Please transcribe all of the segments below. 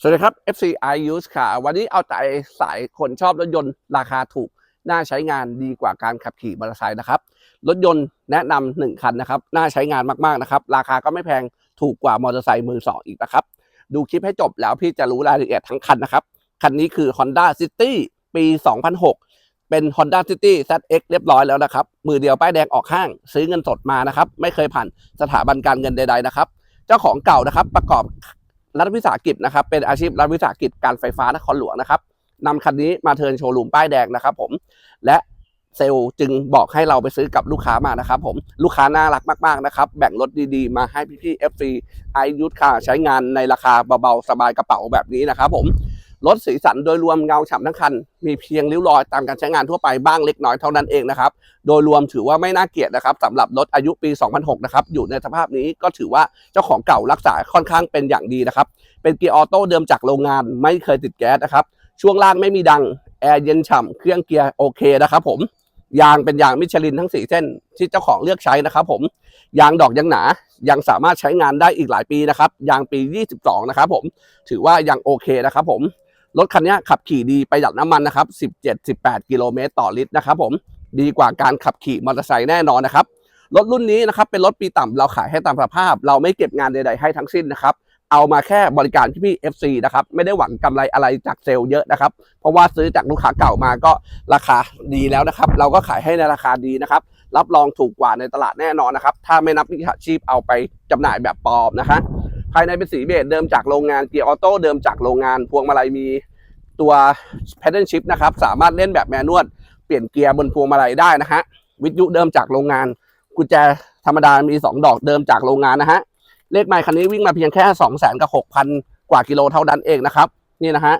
สวัสดีครับ FC I Use ค่ะ วันนี้เอาใจสายคนชอบรถยนต์ราคาถูก น่าใช้งานดีกว่าการขับขี่มอเตอร์ไซค์นะครับ รถยนต์แนะนำหนึ่งคันนะครับ น่าใช้งานมาก ๆ นะครับ ราคาก็ไม่แพงถูกกว่ามอเตอร์ไซค์มือสองอีกนะครับ ดูคลิปให้จบแล้วพี่จะรู้รายละเอียดทั้งคันนะครับ คันนี้คือ Honda City ปี 2006 เป็น Honda City ZX เรียบร้อยแล้วนะครับ มือเดียวป้ายแดงออกข้าง ซื้อเงินสดมานะครับ ไม่เคยผ่านสถาบันการเงินใด ๆ นะครับ เจ้าของเก่านะครับประกอบ รัฐวิสาหกิจนะครับเป็นอาชีพรัฐวิสาหกิจการไฟฟ้านครหลวงนะครับนำคันนี้มาเทินโชว์รูมป้ายแดงนะครับผมและเซลล์จึงบอกให้เราไปซื้อกับลูกค้ามานะครับผมลูกค้าน่ารักมากๆนะครับแบ่งรถดีๆ มาให้พี่ๆ FC ไอยุทธค่ะใช้งานในราคาเบาๆ สบายกระเป๋าแบบนี้นะครับผม รถสีสันโดยรวมเงาฉ่ำทั้งคัน มีเพียงริ้วรอยตามการใช้งานทั่วไปบ้างเล็กน้อยเท่านั้นเองนะครับ โดยรวมถือว่าไม่น่าเกลียดนะครับสำหรับรถอายุปี 2006 นะครับ อยู่ในสภาพนี้ก็ถือว่าเจ้าของเก่ารักษาค่อนข้างเป็นอย่างดีนะครับ เป็นเกียร์ออโต้เดิมจากโรงงานไม่เคยติดแก๊สนะครับ ช่วงล่างไม่มีดัง แอร์เย็นฉ่ำเครื่องเกียร์โอเคนะครับผม ยางเป็นยางมิชลินทั้ง 4 เส้นที่เจ้าของเลือกใช้นะครับผม ยางดอกยังหนา ยังสามารถใช้งานได้อีกหลายปีนะครับ ยางปี 22 นะครับผม ถือว่ายังโอเคนะครับผม รถคันนี้ขับขี่ดีประหยัดน้ำมันนะครับ 17-18 กิโลเมตรต่อลิตรนะครับผมดีกว่าการขับขี่มอเตอร์ไซค์แน่นอนนะครับรถรุ่นนี้นะครับเป็นรถปีต่ำเราขายให้ตามสภาพ เราไม่เก็บงานใดๆให้ทั้งสิ้นนะครับเอามาแค่บริการพี่ FC นะครับไม่ได้หวังกำไรอะไรจากเซลล์เยอะนะครับ เพราะว่าซื้อจากลูกค้าเก่ามาก็ราคาดีแล้วนะครับ เราก็ขายให้ในราคาดีนะครับ รับรองถูกกว่าในตลาดแน่นอนนะครับ ถ้าไม่นับวิชาชีพเอาไปจำหน่ายแบบปลอมนะคะ ภายในเป็นสีเบจเดิมจากโรงงานเกียร์ออโต้เดิมจากโรงงานพวงมาลัยมีตัว paddle shift นะครับ สามารถเล่นแบบแมนนวลเปลี่ยนเกียร์บนพวงมาลัยได้นะฮะวิทยุเดิมจากโรงงาน กุญแจธรรมดามี 2 ดอกเดิมจากโรงงานนะฮะเลขไมล์คันนี้วิ่งมาเพียงแค่ 2 0 0 0 0กับ6,000 กว่ากิโลเท่านั้นเองนะครับ นี่นะฮะ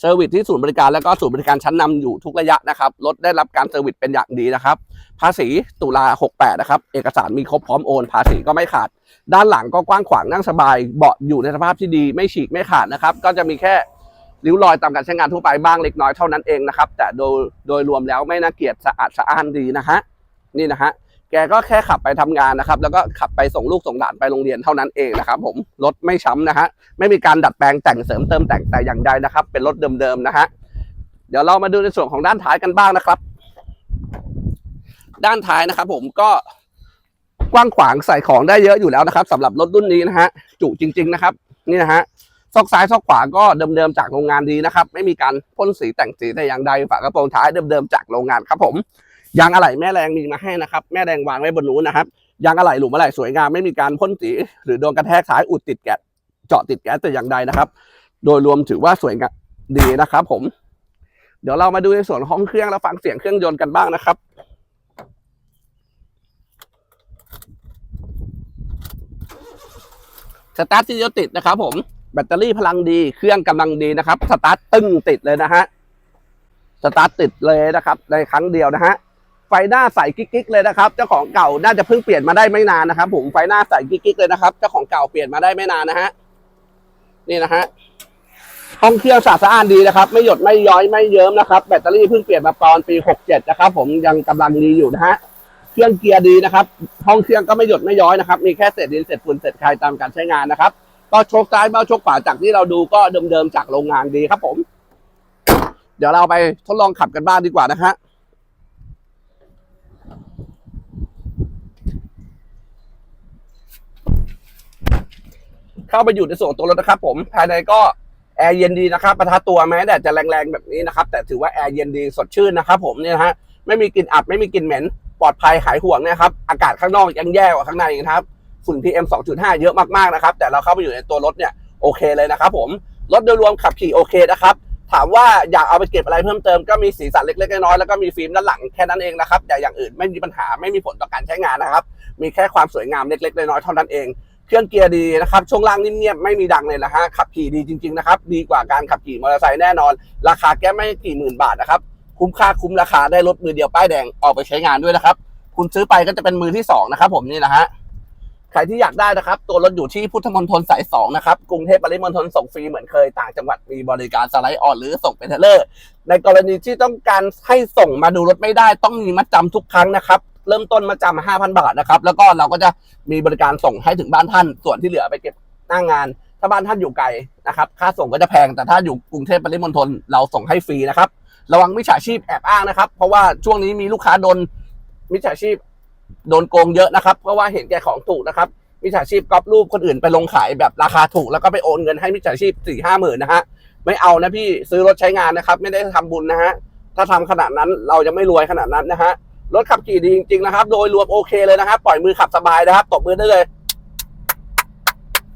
เซอร์วิสที่ศูนย์บริการแล้วก็ศูนย์บริการชั้นนำอยู่ทุกระยะนะครับรถได้รับการเซอร์วิสเป็นอย่างดีนะครับภาษีตุลา 68 นะครับ เอกสารมีครบพร้อมโอน ภาษีก็ไม่ขาด ด้านหลังก็กว้างขวางนั่งสบายเบาะอยู่ในสภาพที่ดีไม่ฉีกไม่ขาดนะครับ ก็จะมีแค่ริ้วรอยตามการใช้งานทั่วไปบ้างเล็กน้อยเท่านั้นเองนะครับ แต่โดยโดยรวมแล้วไม่น่าเกลียดสะอาดสะอ้านดีนะฮะนี่นะฮะ แกก็แค่ขับไปทำงานนะครับ แล้วก็ขับไปส่งลูกส่งหลานไปโรงเรียนเท่านั้นเองนะครับ ผมรถไม่ช้ำนะฮะไม่มีการดัดแปลงแต่งเสริมเติมแต่งแต่อย่างใดนะครับ เป็นรถเดิมๆนะฮะเดี๋ยวเรามาดูในส่วนของด้านท้ายกันบ้างนะครับ ด้านท้ายนะครับ ผมก็กว้างขวางใส่ของได้เยอะอยู่แล้วนะครับสำหรับรถรุ่นนี้นะฮะจุจริง ๆนะครับ นี่นะฮะซอกซ้ายซอกขวาก็เดิมๆจากโรงงานดีนะครับ ไม่มีการพ่นสีแต่งสีแต่อย่างใดฝากระโปรงท้ายเดิมๆจากโรงงานครับผม ยางอะไหล่แม่แรงมีมาให้นะครับ แม่แรงวางไว้บนนู้นนะครับ ยางอะไหล่หลุมอะไหล่สวยงามไม่มีการพ่นสี หรือโดนกระแทกท้ายอุดติดแก๊สเจาะติดแก๊สแต่อย่างใดนะครับ โดยรวมถือว่าสวยงามดีนะครับ ผม เดี๋ยวเรามาดูในส่วนห้องเครื่องแล้วฟังเสียงเครื่องยนต์กันบ้างนะครับสตาร์ทที่เดียวติดนะครับ ผมแบตเตอรี่พลังดีเครื่องกำลังดีนะครับ สตาร์ทตึ้งติดเลยนะฮะสตาร์ทติดเลยนะครับ ในครั้งเดียวนะฮะ ไฟหน้าใสกิ๊กๆเลยนะครับ เจ้าของเก่าน่าจะเพิ่งเปลี่ยนมาได้ไม่นานนะครับ ผมไฟหน้าใสกิ๊กๆเลยนะครับ เจ้าของเก่าเปลี่ยนมาได้ไม่นานนะฮะนี่นะฮะห้องเครื่องสะอาดสะอานดีนะครับ ไม่หยดไม่ย้อยไม่เยิ้มนะครับ แบตเตอรี่เพิ่งเปลี่ยนมาตอนปี 67 นะครับ ผมยังกำลังดีอยู่นะฮะเครื่องเกียร์ดีนะครับ ห้องเครื่องก็ไม่หยดไม่ย้อยนะครับ มีแค่เศษดินเศษฝุ่นเศษคายตามการใช้งานนะครับก็โชคซ้ายเบ้าโชคขวาจากที่เราดูก็เดิมๆจากโรงงานดีครับผม เดี๋ยวเราไปทดลองขับกันบ้างดีกว่านะฮะ เข้าไปอยู่ในส่วนตัวรถนะครับผมภายในก็แอร์เย็นดีนะครับประทะตัวแม้แดดจะแรงๆแบบนี้นะครับ แต่ถือว่าแอร์เย็นดีสดชื่นนะครับผมเนี่ยนะฮะไม่มีกลิ่นอับไม่มีกลิ่นเหม็นปลอดภัยหายห่วงนะครับอากาศข้างนอกยังแย่กว่าข้างในนะครับฝุ่น PM 2.5 เยอะมากๆนะครับ แต่เราเข้าไปอยู่ในตัวรถเนี่ยโอเคเลยนะครับผมรถโดยรวมขับขี่โอเคนะครับถามว่าอยากเอาไปเก็บอะไรเพิ่มเติมก็มีสีสันเล็กๆน้อยๆแล้วก็มีฟิล์มด้านหลังแค่นั้นเองนะครับแต่อย่างอื่นไม่มีปัญหาไม่มีผลต่อการใช้งานนะครับ มีแค่ความสวยงามเล็กๆน้อยๆเท่านั้นเอง เครื่องเกียร์ดีนะครับ ช่วงล่างนิ่มเงียบไม่มีดังเลยนะฮะ ขับขี่ดีจริง ๆ นะครับ ดีกว่าการขับขี่มอเตอร์ไซค์แน่นอน ราคาแก้ไม่กี่หมื่นบาทนะครับ คุ้มค่าคุ้มราคาได้รถมือเดียวป้ายแดงออกไปใช้งานด้วยนะครับ คุณซื้อไปก็จะเป็นมือที่สองนะครับผมนี่นะฮะใครที่อยากได้นะครับ ตัวรถอยู่ที่พุทธมณฑลสายสองนะครับ กรุงเทพปริมณฑลส่งฟรีเหมือนเคย ต่างจังหวัดมีบริการสไลด์ออนหรือส่งเป็นเทเลอร์ ในกรณีที่ต้องการให้ส่งมาดูรถไม่ได้ ต้องมีมัดจำทุกครั้งนะครับ เริ่มต้นมัดจำ5,000บาทนะครับ แล้วก็เราก็จะมีบริการส่งให้ถึงบ้านท่าน ส่วนที่เหลือไปเก็บหน้างาน ถ้าบ้านท่านอยู่ไกลนะครับ ค่าส่งก็จะแพง แต่ถ้าอยู่กรุงเทพปริมณฑลเราส่งให้ฟรีนะครับ ระวังมิจฉาชีพแอบอ้างนะครับ เพราะว่าช่วงนี้มีลูกค้าโดนมิจฉาชีพโดนโกงเยอะนะครับ เพราะว่าเห็นแก่ของถูกนะครับมิจฉาชีพก๊อปรูปคนอื่นไปลงขายแบบราคาถูก แล้วก็ไปโอนเงินให้มิจฉาชีพสี่ห้าหมื่นนะฮะไม่เอานะพี่ซื้อรถใช้งานนะครับ ไม่ได้ทำบุญนะฮะถ้าทำขนาดนั้นเราจะไม่รวยขนาดนั้นนะฮะ รถขับขี่ดีจริงๆนะครับ โดยรวมโอเคเลยนะครับ ปล่อยมือขับสบายนะครับตบมือได้เลย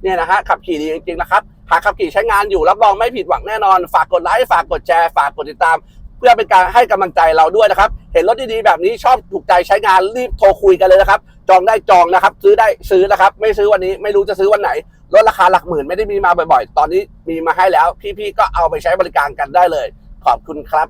เนี่ยนะฮะขับขี่ดีจริงๆนะครับหากขับขี่ใช้งานอยู่รับรองไม่ผิดหวังแน่นอน ฝากกดไลค์ฝากกดแชร์ฝากกดติดตาม เพื่อเป็นการให้กำลังใจเราด้วยนะครับ เห็นรถดีๆแบบนี้ชอบถูกใจใช้งานรีบโทรคุยกันเลยนะครับ จองได้จองนะครับ ซื้อได้ซื้อนะครับ ไม่ซื้อวันนี้ไม่รู้จะซื้อวันไหนลดราคาหลักหมื่นไม่ได้มีมาบ่อยๆ ตอนนี้มีมาให้แล้ว พี่ๆก็เอาไปใช้บริการกันได้เลย ขอบคุณครับ